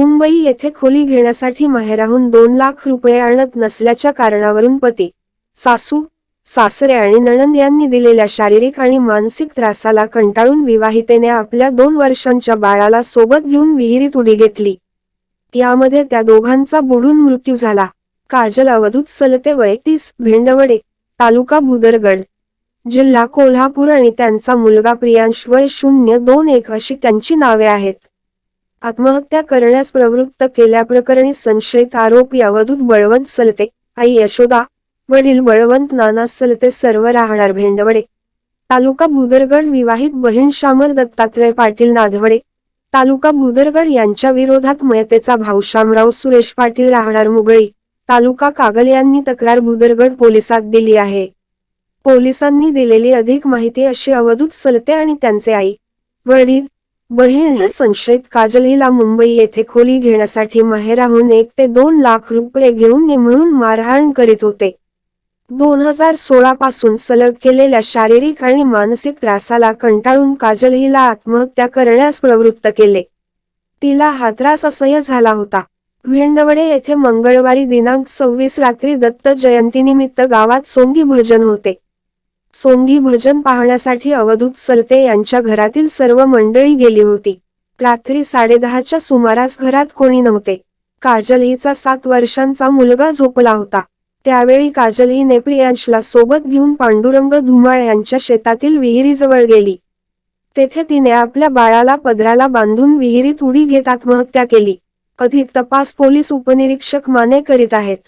मुंबई येथे खोली घेण्यासाठी माहेराहून दोन लाख रुपये आणत नसल्याच्या कारणावरून पती सासू सासरे आणि नणंद यांनी दिलेल्या शारीरिक आणि मानसिक त्रासाला कंटाळून विवाहितेने आपल्या दोन वर्षांच्या बाळाला सोबत घेऊन विहिरीत उडी घेतली. यामध्ये त्या दोघांचा बुडून मृत्यू झाला. काजल अवधूत सलते वयतीस भेंडवडे तालुका भुदरगड जिल्हा कोल्हापूर आणि त्यांचा मुलगा प्रियांश वय शून्य दोन एक अशी त्यांची नावे आहेत. आत्महत्या करण्यास प्रवृत्त केल्याप्रकरणी संशयित आरोपी अवधूत बळवंत सलते आई यशोदा वडील बळवंत नाना सलते सर्व राहणार भेंडवडे. तालुका भुदरगड विवाहित बहीण श्यामल दत्तात्रय पाटील नाधवडे. तालुका भुदरगड यांच्या विरोधात मयतेचा भाऊ शामराव सुरेश पाटील राहणार मुगळी. तालुका कागल यांनी तक्रार भुदरगड पोलिसात दिली आहे. पोलिसांनी दिलेली अधिक माहिती अशी अवधूत सलते आणि त्यांचे आई वडील बहीण संशयित काजल हिला मुंबई येथे खोली घेण्यासाठी माहेराहून एक ते दोन लाख रुपये घेऊन ये म्हणून मारहाण करीत होते. दोन हजार सोळा पासून सलग केलेल्या शारीरिक आणि मानसिक त्रासाला कंटाळून काजल हिला आत्महत्या करण्यास प्रवृत्त केले. तिला हा त्रास असह्य झाला होता. भेंडवडे येथे मंगळवारी दिनांक सव्वीस रात्री दत्त जयंतीनिमित्त गावात सोंगी भजन होते. सोंगी भजन पाहण्यासाठी अवधूत सलते यांच्या घरातील सर्व मंडळी गेली होती. रात्री साडेदहाच्या सुमारास घरात कोणी नव्हते. काजल हिचा सात वर्षांचा मुलगा झोपला होता. त्यावेळी काजल ही नेप्रियांशला सोबत घेऊन पांडुरंग धुमाळ यांच्या शेतातील विहिरीजवळ गेली. तेथे तिने आपल्या बाळाला पदराला बांधून विहिरीत उडी घेत आत्महत्या केली. अधिक तपास पोलीस उपनिरीक्षक माने करीत आहेत.